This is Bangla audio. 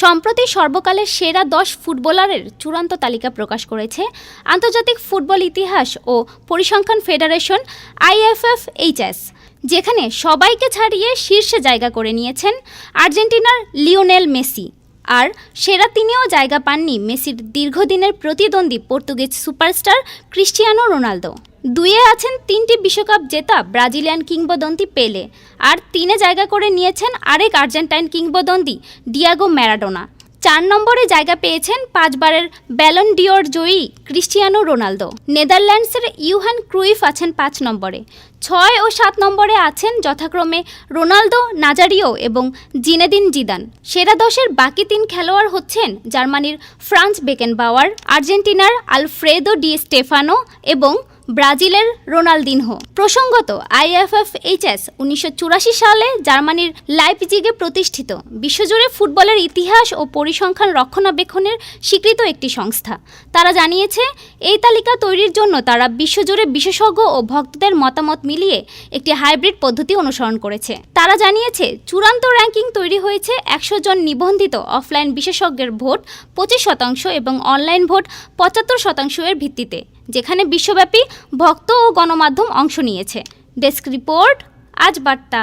সম্প্রতি সর্বকালের সেরা দশ ফুটবলারের চূড়ান্ত তালিকা প্রকাশ করেছে আন্তর্জাতিক ফুটবল ইতিহাস ও পরিসংখ্যান ফেডারেশন আইএফএফএইচএস, যেখানে সবাইকে ছাড়িয়ে শীর্ষে জায়গা করে নিয়েছেন আর্জেন্টিনার লিওনেল মেসি। আর সেরা তিনিও জায়গা পাননি মেসির দীর্ঘদিনের প্রতিদ্বন্দ্বী পর্তুগিজ সুপারস্টার ক্রিস্টিয়ানো রোনালদো। দুইয়ে আছেন তিনটি বিশ্বকাপ জেতা ব্রাজিলিয়ান কিংবদন্তি পেলে। আর তিনে জায়গা করে নিয়েছেন আরেক আর্জেন্টাইন কিংবদন্তি ডিয়াগো ম্যারাডোনা। চার নম্বরে জায়গা পেয়েছেন পাঁচবারের ব্যালন ডিওর জয়ী ক্রিস্টিয়ানো রোনালদো। নেদারল্যান্ডসের ইউহান ক্রুইফ আছেন পাঁচ নম্বরে। ছয় ও সাত নম্বরে আছেন যথাক্রমে রোনালদো, নাজারিও এবং জিনেদিন জিদান। সেরা দশের বাকি তিন খেলোয়াড় হচ্ছেন জার্মানির ফ্রান্স বেকেনবাওয়ার, আর্জেন্টিনার আলফ্রেদো ডি স্টেফানো এবং ব্রাজিলের রোনালদিনহো। প্রসঙ্গত আইএফএফএইচএস উনিশশো চুরাশি সালে জার্মানির লাইপজিগে প্রতিষ্ঠিত। বিশ্বজুড়ে ফুটবলের ইতিহাস ও পরিসংখ্যান রক্ষণাবেক্ষণের স্বীকৃত একটি সংস্থা। তারা জানিয়েছে, এই তালিকা তৈরির জন্য তারা বিশ্বজুড়ে বিশেষজ্ঞ ও ভক্তদের মতামত মিলিয়ে একটি হাইব্রিড পদ্ধতি অনুসরণ করেছে। তারা জানিয়েছে, চূড়ান্ত র্যাঙ্কিং তৈরি হয়েছে একশো জন নিবন্ধিত অফলাইন বিশেষজ্ঞের ভোট, পঁচিশ শতাংশ এবং অনলাইন ভোট পঁচাত্তর শতাংশ এর ভিত্তিতে, যেখানে বিশ্বব্যাপী ভক্ত ও গণমাধ্যম অংশ নিয়েছে। ডেস্ক রিপোর্ট আজ বার্তা।